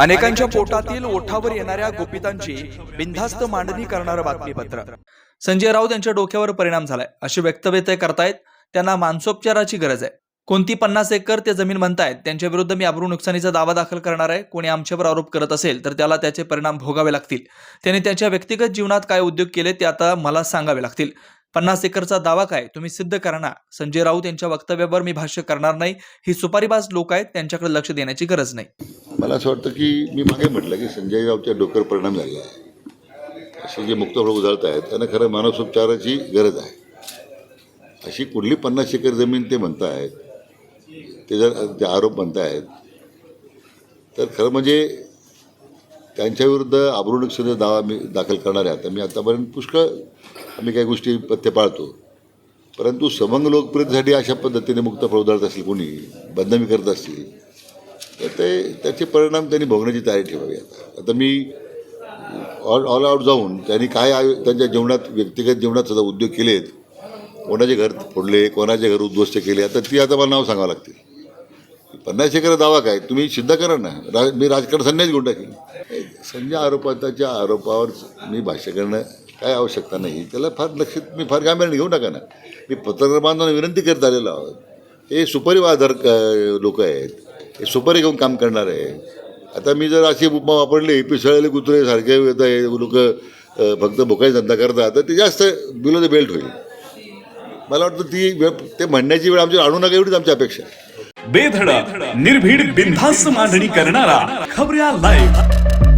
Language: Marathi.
अनेकांच्या पोटातील ओठावर येणाऱ्या गोपितांची बिनधास्त मांडणी करणारं बातमीपत्र. संजय राऊत यांच्या डोक्यावर परिणाम झालाय. अशी वक्तव्य ते करतायत. त्यांना मानसोपचाराची गरज आहे. कोणती पन्नास एकर ते जमीन म्हणतायत त्यांच्या विरुद्ध मी अब्रू नुकसानीचा दावा दाखल करणार आहे. कोणी आमच्यावर आरोप करत असेल तर त्याला त्याचे परिणाम भोगावे लागतील. त्यांनी त्यांच्या व्यक्तिगत जीवनात काय उद्योग केले ते आता मला सांगावे लागतील. पन्नास एकरचा दावा काय तुम्ही सिद्ध करा ना. संजय राऊत यांच्या वक्तव्यावर मी भाष्य करणार नाही. ही सुपारीबाज लोक आहेत त्यांच्याकडे लक्ष देण्याची गरज नाही. मला असं वाटतं की मी मागे म्हटलं की संजय रावच्या डोक्यावर परिणाम झालेला आहे. असे जे मुक्त प्रभू आहेत त्यांना खरं मानसोपचाराची गरज आहे. अशी कुठली पन्नास एकर जमीन ते म्हणतायत ते जर ते आरोप म्हणतायत तर खरं म्हणजे त्यांच्याविरुद्ध आबरूनुकसानीचा दावा मी दाखल करणार आहे. आता मी आतापर्यंत पुष्कळ आम्ही काही गोष्टी पथ्य पाळतो परंतु समंग लोकप्रियतेसाठी अशा पद्धतीने मुक्त फळ उधळत असेल कोणी बदनामी करत असतील तर ते त्याचे परिणाम त्यांनी भोगण्याची तयारी ठेवावी आता. आता मी ऑल ऑल आऊट जाऊन त्यांनी काय आयु त्यांच्या जीवनात व्यक्तिगत जीवनात सुद्धा उद्योग केलेत कोणाचे घर फोडले कोणाचे घर उद्ध्वस्त केले आता ती आता मला नाव सांगावं लागतील. पन्नास एकर दावा काय? तुम्ही सिद्ध करा ना. राज मी राजकारण संन्यास घेऊन टाकेन. संजय आरोपाच्या आरोपावर मी भाष्य करणं काय आवश्यकता नाही. त्याला फार लक्ष मी फार गांभीर्याने घेऊ नका ना. मी पत्रकार बांधवांना विनंती करत आलेलो आहोत. हे सुपरिवादर लोक आहेत. हे सुपारी घेऊन काम करणार आहे. आता मी जर अशी उपमा वापरली पिसळलेले कुत्रे सारखे लोक फक्त भोकाई धंदा करतात तर ते जास्त बिलो द बेल्ट होईल. मला वाटतं ती वेळ ते म्हणण्याची वेळ आमची आणू नका एवढीच आमची अपेक्षा बेधडा बेधडक निर्भीड बिनधास्त मांडणी करणारा खबऱ्या लाईव्ह